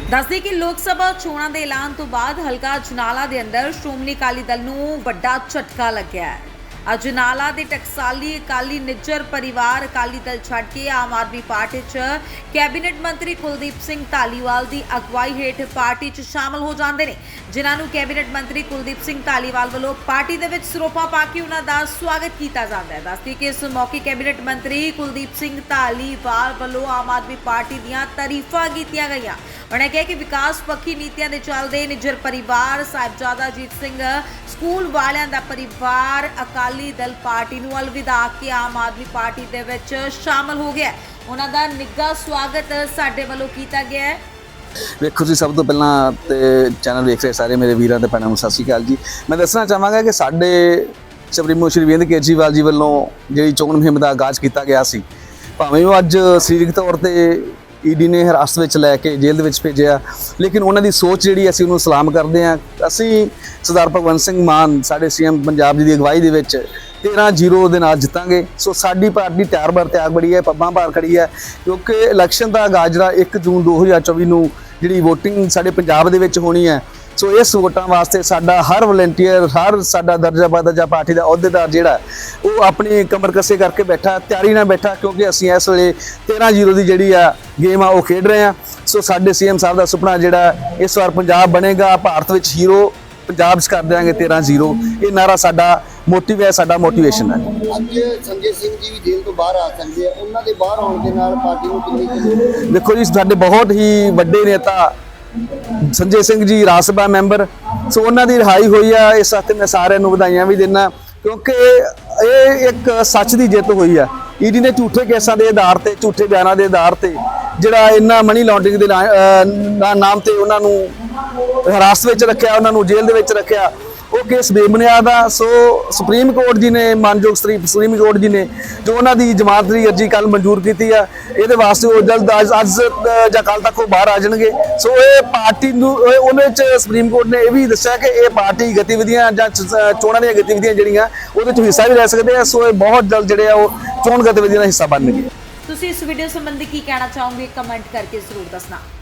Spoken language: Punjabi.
ਦੱਸਦੇ ਕਿ ਲੋਕ ਸਭਾ ਚੋਣਾਂ ਦੇ ਐਲਾਨ ਤੋਂ ਬਾਅਦ ਹਲਕਾ ਜਨਾਲਾ ਦੇ ਅੰਦਰ ਸ਼੍ਰੋਮਣੀ ਅਕਾਲੀ ਦਲ ਨੂੰ ਵੱਡਾ ਝਟਕਾ ਲੱਗਿਆ ਹੈ। ਅਜਨਾਲਾ ਦੇ ਟਕਸਾਲੀ ਅਕਾਲੀ ਨਿੱਜਰ ਪਰਿਵਾਰ ਅਕਾਲੀ ਦਲ ਛੱਡ ਕੇ ਆਮ ਆਦਮੀ ਪਾਰਟੀ 'ਚ ਕੈਬਨਿਟ ਮੰਤਰੀ ਕੁਲਦੀਪ ਸਿੰਘ ਧਾਲੀਵਾਲ ਦੀ ਅਗਵਾਈ ਹੇਠ ਪਾਰਟੀ 'ਚ ਸ਼ਾਮਲ ਹੋ ਜਾਂਦੇ ਨੇ। ਜਿਨ੍ਹਾਂ ਨੂੰ ਕੈਬਨਿਟ ਮੰਤਰੀ ਕੁਲਦੀਪ ਸਿੰਘ ਧਾਲੀਵਾਲ ਵੱਲੋਂ ਪਾਰਟੀ ਦੇ ਵਿੱਚ ਸਰੋਪਾ ਪਾ ਕੇ ਉਹਨਾਂ ਦਾ ਸਵਾਗਤ ਕੀਤਾ ਜਾਂਦਾ ਹੈ। ਦੱਸਦੀ ਕਿ ਇਸ ਮੌਕੇ ਕੈਬਨਿਟ ਮੰਤਰੀ ਕੁਲਦੀਪ ਸਿੰਘ ਧਾਲੀਵਾਲ ਵੱਲੋਂ ਆਮ ਆਦਮੀ ਪਾਰਟੀ ਦੀਆਂ ਤਾਰੀਫਾਂ ਕੀਤੀਆਂ ਗਈਆਂ। ਉਹਨਾਂ ਕਿਹਾ ਕਿ ਵਿਕਾਸ ਪੱਖੀ ਨੀਤੀਆਂ ਦੇ ਚੱਲਦੇ ਨਿੱਜਰ ਪਰਿਵਾਰ, ਸਾਹਿਬਜ਼ਾਦਾ ਅਜੀਤ ਸਿੰਘ, ਸਕੂਲ ਵਾਲਿਆਂ ਦਾ ਪਰਿਵਾਰ, ਅਕਾਲੀ ਦਲ ਪਾਰਟੀ ਨੂੰ ਅਲਵਿਦਾ ਕਿ ਆਮ ਆਦਮੀ ਪਾਰਟੀ ਦੇ ਵਿੱਚ ਸ਼ਾਮਲ ਹੋ ਗਿਆ। ਉਹਨਾਂ ਦਾ ਨਿੱਘਾ ਸਵਾਗਤ ਸਾਡੇ ਵੱਲੋਂ ਕੀਤਾ ਗਿਆ ਹੈ। ਵੇਖੋ ਜੀ, ਸਭ ਤੋਂ ਪਹਿਲਾਂ ਤੇ ਚੈਨਲ ਵੇਖ ਰਹੇ ਸਾਰੇ ਮੇਰੇ ਵੀਰਾਂ ਤੇ ਭੈਣਾਂ ਨੂੰ ਸਤਿ ਸ਼੍ਰੀ ਅਕਾਲ ਜੀ। ਮੈਂ ਦੱਸਣਾ ਚਾਹਾਂਗਾ ਕਿ ਸਾਡੇ ਸੁਪਰੀਮੋ ਸ਼੍ਰੀ ਅਰਵਿੰਦ ਕੇਜਰੀਵਾਲ ਜੀ ਵੱਲੋਂ ਜਿਹੜੀ ਚੋਣ ਮੁਹਿੰਮ ਦਾ ਆਗਾਜ਼ ਕੀਤਾ ਗਿਆ ਸੀ, ਭਾਵੇਂ ਉਹ ਅੱਜ ਸਰੀਰਕ ਤੌਰ ਤੇ ਈਡੀ ਨੇ ਹਿਰਾਸਤ ਵਿੱਚ ਲੈ ਕੇ ਜੇਲ੍ਹ ਦੇ ਵਿੱਚ ਭੇਜਿਆ। ਲੇਕਿਨ ਉਹਨਾਂ ਦੀ ਸੋਚ ਜਿਹੜੀ ਅਸੀਂ ਉਹਨੂੰ ਸਲਾਮ ਕਰਦੇ ਹਾਂ, ਅਸੀਂ ਸਰਦਾਰ ਭਗਵੰਤ ਸਿੰਘ ਮਾਨ, ਸਾਡੇ ਸੀਐਮ ਪੰਜਾਬ ਜੀ ਦੀ ਅਗਵਾਈ ਦੇ ਵਿੱਚ 13-0 ਦੇ ਨਾਲ ਜਿੱਤਾਂਗੇ। ਸੋ ਸਾਡੀ ਪਾਰਟੀ ਤਿਆਰ ਬਰ ਤਿਆਰ ਬੜੀ ਹੈ, ਪੱਬਾਂ ਭਾਰ ਖੜੀ ਹੈ, ਕਿਉਂਕਿ ਇਲੈਕਸ਼ਨ ਦਾ ਆਗਾਜ਼ ਜਿਹੜਾ 1 ਜੂਨ 2024 ਨੂੰ ਜਿਹੜੀ VOTING ਸਾਡੇ ਪੰਜਾਬ ਦੇ ਵਿੱਚ ਹੋਣੀ ਹੈ ਸੋ ਇਸ ਵੋਟਾਂ ਵਾਸਤੇ ਸਾਡਾ ਹਰ ਵਲੰਟੀਅਰ ਹਰ ਸਾਡਾ ਦਰਜਾ ਬਦਰਜਾ ਪਾਰਟੀ ਦਾ ਅਹੁਦੇਦਾਰ ਜਿਹੜਾ ਉਹ ਆਪਣੀ ਕਮਰ ਕੱਸੇ ਕਰਕੇ ਬੈਠਾ ਤਿਆਰੀ ਨਾਲ ਬੈਠਾ ਕਿਉਂਕਿ ਅਸੀਂ ਇਸ ਵੇਲੇ 13-0 ਦੀ ਜਿਹੜੀ ਆ ਗੇਮ ਆ ਉਹ ਖੇਡ ਰਹੇ ਆ ਸੋ ਸਾਡੇ ਸੀਐਮ ਸਾਹਿਬ ਦਾ ਸੁਪਨਾ ਜਿਹੜਾ ਇਸ ਵਾਰ ਪੰਜਾਬ ਬਣੇਗਾ ਭਾਰਤ ਵਿੱਚ ਹੀਰੋ ਪੰਜਾਬ 'ਚ ਕਰ ਦਿਆਂਗੇ 13-0 ਇਹ ਨਾਰਾ ਸਾਡਾ ਮੋਟਿਵ ਹੈ ਸਾਡਾ ਮੋਟੀਵੇਸ਼ਨ ਹੈ। ਅੱਜ ਸੰਜੇ ਸਿੰਘ ਜੀ ਵੀ ਜੇਲ੍ਹ ਤੋਂ ਬਾਹਰ ਆ ਸਕਦੇ ਆ। ਉਹਨਾਂ ਦੇ ਬਾਹਰ ਆਉਣ ਦੇ ਨਾਲ ਪਾਰਟੀ ਨੂੰ ਕਿੰਨੀ ਕੁ ਦੇਖੋ ਜੀ ਸਾਡੇ ਬਹੁਤ ਹੀ ਵੱਡੇ ਨੇਤਾ ਸੰਜੇ ਸਿੰਘ ਜੀ ਰਾਜ ਸਭਾ ਮੈਂਬਰ। ਸੋ ਉਹਨਾਂ ਦੀ ਰਿਹਾਈ ਹੋਈ ਆ, ਇਸ ਵਾਸਤੇ ਮੈਂ ਸਾਰਿਆਂ ਨੂੰ ਵਧਾਈਆਂ ਵੀ ਦਿੰਦਾ, ਕਿਉਂਕਿ ਇਹ ਇੱਕ ਸੱਚ ਦੀ ਜਿੱਤ ਹੋਈ ਆ। ਈਡੀ ਨੇ ਝੂਠੇ ਕੇਸਾਂ ਦੇ ਆਧਾਰ ਤੇ, ਝੂਠੇ ਬਿਆਨਾਂ ਦੇ ਆਧਾਰ ਤੇ ਜਿਹੜਾ ਇਹਨਾਂ ਮਨੀ ਲਾਂਡਰਿੰਗ ਦੇ ਨਾਮ ਤੇ ਉਹਨਾਂ ਨੂੰ ਹਿਰਾਸਤ ਵਿੱਚ ਰੱਖਿਆ, ਉਹਨਾਂ ਨੂੰ ਜੇਲ੍ਹ ਦੇ ਵਿੱਚ ਰੱਖਿਆ। ਉਹ ਕੇਸ ਬੇਬੁਨਿਆਦ ਆ ਸੋ ਸੁਪਰੀਮ ਕੋਰਟ ਜੀ ਨੇ, ਮਾਨਯੋਗ ਸ੍ਰੀ ਸੁਪਰੀਮ ਕੋਰਟ ਜੀ ਨੇ ਜੋ ਉਹਨਾਂ ਦੀ ਜ਼ਮਾਨਤ ਦੀ ਅਰਜੀ ਕੱਲ ਮਨਜ਼ੂਰ ਕੀਤੀ ਆ, ਇਹਦੇ ਵਾਸਤੇ ਉਹ ਜਲਦ ਅੱਜ ਜਾਂ ਕੱਲ ਤੱਕ ਉਹ ਬਾਹਰ ਆ ਜਾਣਗੇ। ਸੋ ਇਹ ਪਾਰਟੀ ਨੂੰ, ਇਹ- ਉਹਦੇ ਚ ਸੁਪਰੀਮ ਕੋਰਟ ਨੇ ਇਹ ਵੀ ਦੱਸਿਆ ਕਿ ਇਹ ਪਾਰਟੀ ਗਤੀਵਿਧੀਆਂ ਜਾਂ ਚੋਣਾਂ ਦੀਆਂ ਗਤੀਵਿਧੀਆਂ ਜਿਹੜੀਆਂ, ਉਹਦੇ ਚ ਹਿੱਸਾ ਵੀ ਲੈ ਸਕਦੇ ਆ। ਸੋ ਇਹ ਬਹੁਤ ਜਲਦ ਜਿਹੜੇ ਆ, ਉਹ ਚੋਣ ਗਤੀਵਿਧੀਆਂ ਦਾ ਹਿੱਸਾ ਬਣਨਗੇ। ਤੁਸੀਂ ਇਸ ਵੀਡੀਓ ਸੰਬੰਧੀ ਕੀ ਕਹਿਣਾ ਚਾਹੋਗੇ? ਕਮੈਂਟ ਕਰਕੇ ਜ਼ਰੂਰ ਦੱਸਣਾ।